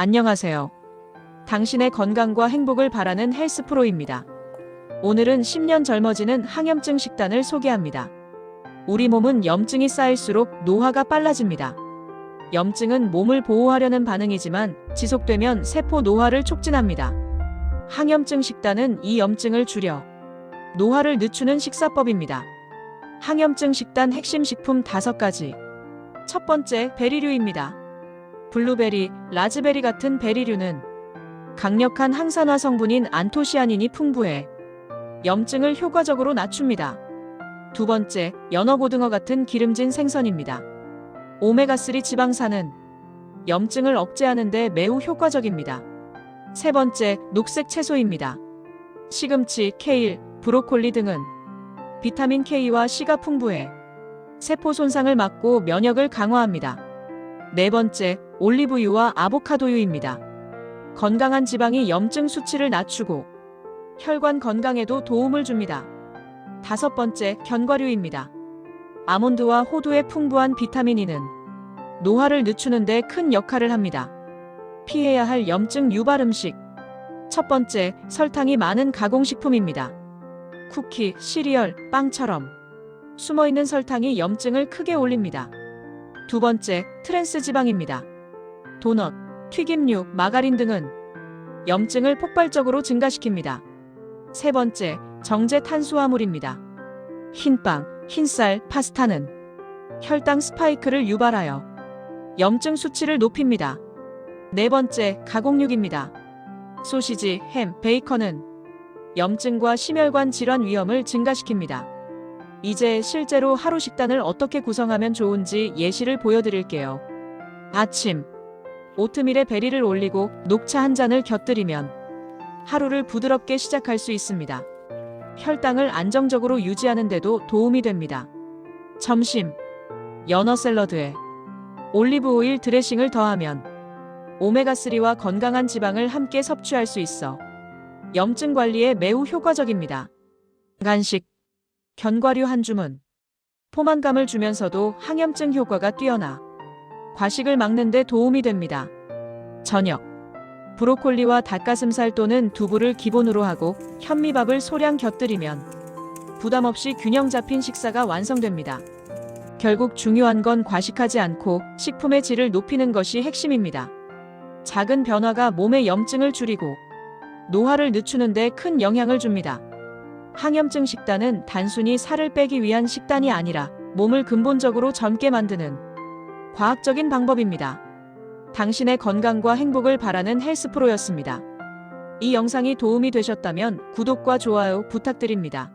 안녕하세요. 당신의 건강과 행복을 바라는 헬스프로입니다. 오늘은 10년 젊어지는 항염증 식단을 소개합니다. 우리 몸은 염증이 쌓일수록 노화가 빨라집니다. 염증은 몸을 보호하려는 반응이지만 지속되면 세포 노화를 촉진합니다. 항염증 식단은 이 염증을 줄여 노화를 늦추는 식사법입니다. 항염증 식단 핵심 식품 5가지. 첫 번째, 베리류입니다. 블루베리, 라즈베리 같은 베리류는 강력한 항산화 성분인 안토시아닌이 풍부해 염증을 효과적으로 낮춥니다. 두 번째, 연어고등어 같은 기름진 생선입니다. 오메가3 지방산은 염증을 억제하는 데 매우 효과적입니다. 세 번째, 녹색 채소입니다. 시금치, 케일, 브로콜리 등은 비타민 K와 C가 풍부해 세포 손상을 막고 면역을 강화합니다. 네 번째, 올리브유와 아보카도유입니다. 건강한 지방이 염증 수치를 낮추고 혈관 건강에도 도움을 줍니다. 다섯 번째, 견과류입니다. 아몬드와 호두의 풍부한 비타민 E는 노화를 늦추는 데 큰 역할을 합니다. 피해야 할 염증 유발 음식. 첫 번째, 설탕이 많은 가공식품입니다. 쿠키, 시리얼, 빵처럼 숨어있는 설탕이 염증을 크게 올립니다. 두 번째, 트랜스 지방입니다. 도넛, 튀김류, 마가린 등은 염증을 폭발적으로 증가시킵니다. 세 번째, 정제 탄수화물입니다. 흰빵, 흰쌀, 파스타는 혈당 스파이크를 유발하여 염증 수치를 높입니다. 네 번째, 가공육입니다. 소시지, 햄, 베이컨은 염증과 심혈관 질환 위험을 증가시킵니다. 이제 실제로 하루 식단을 어떻게 구성하면 좋은지 예시를 보여드릴게요. 아침. 오트밀에 베리를 올리고 녹차 한 잔을 곁들이면 하루를 부드럽게 시작할 수 있습니다. 혈당을 안정적으로 유지하는 데도 도움이 됩니다. 점심. 연어 샐러드에 올리브 오일 드레싱을 더하면 오메가3와 건강한 지방을 함께 섭취할 수 있어 염증 관리에 매우 효과적입니다. 간식. 견과류 한 주문. 포만감을 주면서도 항염증 효과가 뛰어나 과식을 막는 데 도움이 됩니다. 저녁. 브로콜리와 닭가슴살 또는 두부를 기본으로 하고 현미밥을 소량 곁들이면 부담 없이 균형 잡힌 식사가 완성됩니다. 결국 중요한 건 과식하지 않고 식품의 질을 높이는 것이 핵심입니다. 작은 변화가 몸의 염증을 줄이고 노화를 늦추는 데 큰 영향을 줍니다. 항염증 식단은 단순히 살을 빼기 위한 식단이 아니라 몸을 근본적으로 젊게 만드는 과학적인 방법입니다. 당신의 건강과 행복을 바라는 헬스프로였습니다. 이 영상이 도움이 되셨다면 구독과 좋아요 부탁드립니다.